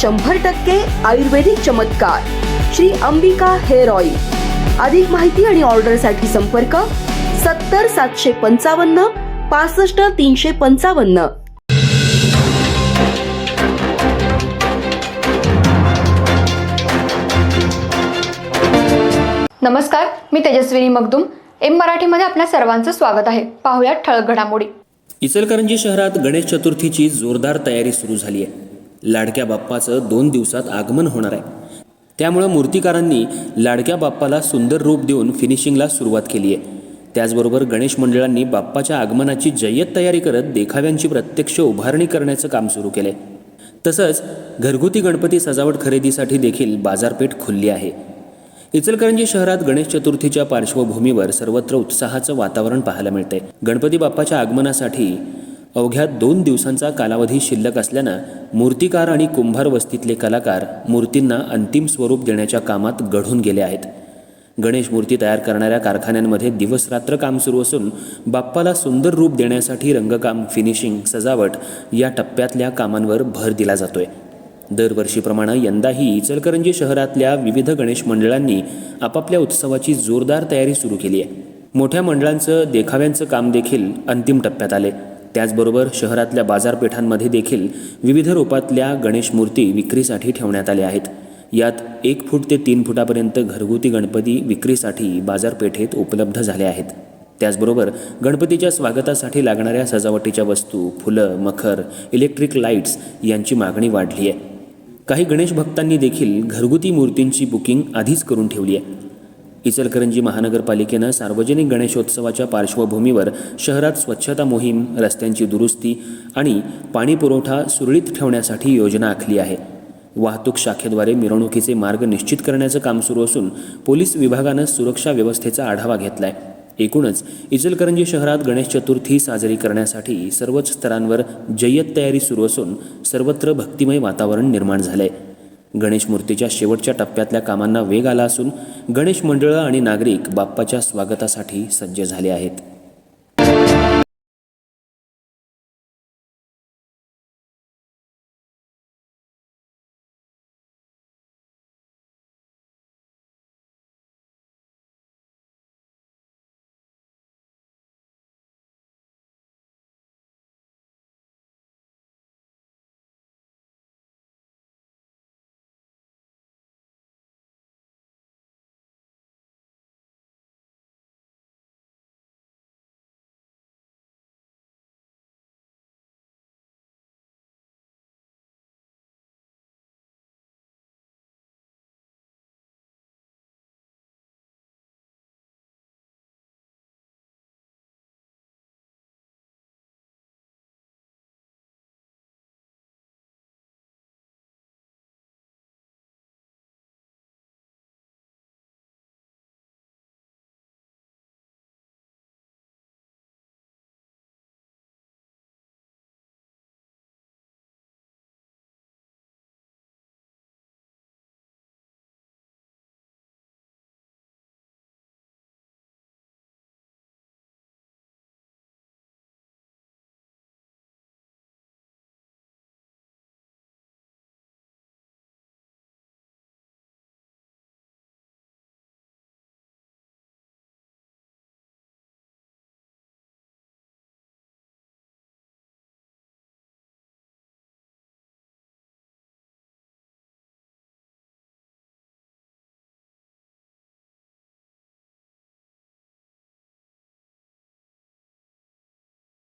शंभर टक्के आयुर्वेदिक चमत्कार. Shri Ambika hair oil. अधिक माहिती आणि ऑर्डरसाठी संपर्क सत्तर सातशे पंचावन्न पासष्ट तीनशे पंचावन्न. नमस्कार मी तेजस्विनी मगदुम. एम मराठीमध्ये आपल्या सर्वांचं स्वागत आहे. पाहुयात ठळक घडामोडी. इचलकरंजी शहरात गणेश चतुर्थीची जोरदार तयारी सुरू झाली आहे. लाडक्या बाप्पाचं दोन दिवसात आगमन होणार आहे. त्यामुळं मूर्तिकारांनी लाडक्या बाप्पाला सुंदर रूप देऊन फिनिशिंगला सुरुवात केली आहे. त्याचबरोबर गणेश मंडळांनी बाप्पाच्या आगमनाची जय्यत तयारी करत देखाव्यांची प्रत्यक्ष उभारणी करण्याचं काम सुरू केलंय. तसंच घरगुती गणपती सजावट खरेदीसाठी देखील बाजारपेठ खुलली आहे. इचलकरंजी शहरात गणेश चतुर्थीच्या पार्श्वभूमीवर सर्वत्र उत्साहाचं वातावरण पाहायला मिळते गणपती बाप्पाच्या आगमनासाठी अवघ्या दोन दिवसांचा कालावधी शिल्लक असल्यानं मूर्तिकार आणि कुंभार वस्तीतले कलाकार मूर्तींना अंतिम स्वरूप देण्याच्या कामात गढून गेले आहेत. गणेश मूर्ती तयार करणाऱ्या कारखान्यांमध्ये दिवसरात्र काम सुरू असून बाप्पाला सुंदर रूप देण्यासाठी रंगकाम फिनिशिंग सजावट या टप्प्यातल्या कामांवर भर दिला जातोय. दरवर्षीप्रमाणे यंदाही इचलकरंजी शहरातल्या विविध गणेश मंडळांनी आपापल्या उत्सवाची जोरदार तयारी सुरू केली आहे. मोठ्या मंडळांचं देखाव्यांचं काम देखील अंतिम टप्प्यात आले त्याचबरोबर शहरातल्या बाजारपेठांमध्ये देखील विविध रूपातल्या गणेश मूर्ती विक्रीसाठी ठेवण्यात आल्या आहेत. यात एक फूट ते तीन फुटापर्यंत घरगुती गणपती विक्रीसाठी बाजारपेठेत उपलब्ध झाले आहेत. त्याचबरोबर गणपतीच्या स्वागतासाठी लागणाऱ्या सजावटीच्या वस्तू फुलं मखर इलेक्ट्रिक लाईट्स यांची मागणी वाढली आहे. काही गणेश भक्तांनी देखील घरगुती मूर्तींची बुकिंग आधीच करून ठेवली आहे. इचलकरंजी महानगरपालिकेनं सार्वजनिक गणेशोत्सवाच्या पार्श्वभूमीवर शहरात स्वच्छता मोहीम रस्त्यांची दुरुस्ती आणि पाणीपुरवठा सुरळीत ठेवण्यासाठी योजना आखली आहे. वाहतूक शाखेद्वारे मिरवणुकीचे मार्ग निश्चित करण्याचं काम सुरू असून पोलीस विभागानं सुरक्षा व्यवस्थेचा आढावा घेतला आहे एकूणच इचलकरंजी शहरात गणेश चतुर्थी साजरी करण्यासाठी सर्वच स्तरांवर जय्यत तयारी सुरू असून सर्वत्र भक्तिमय वातावरण निर्माण झालं आहे गणेश मूर्तीच्या शेवटच्या टप्प्यातल्या कामांना वेग आला असून गणेश मंडळं आणि नागरिक बाप्पाच्या स्वागतासाठी सज्ज झाले आहेत.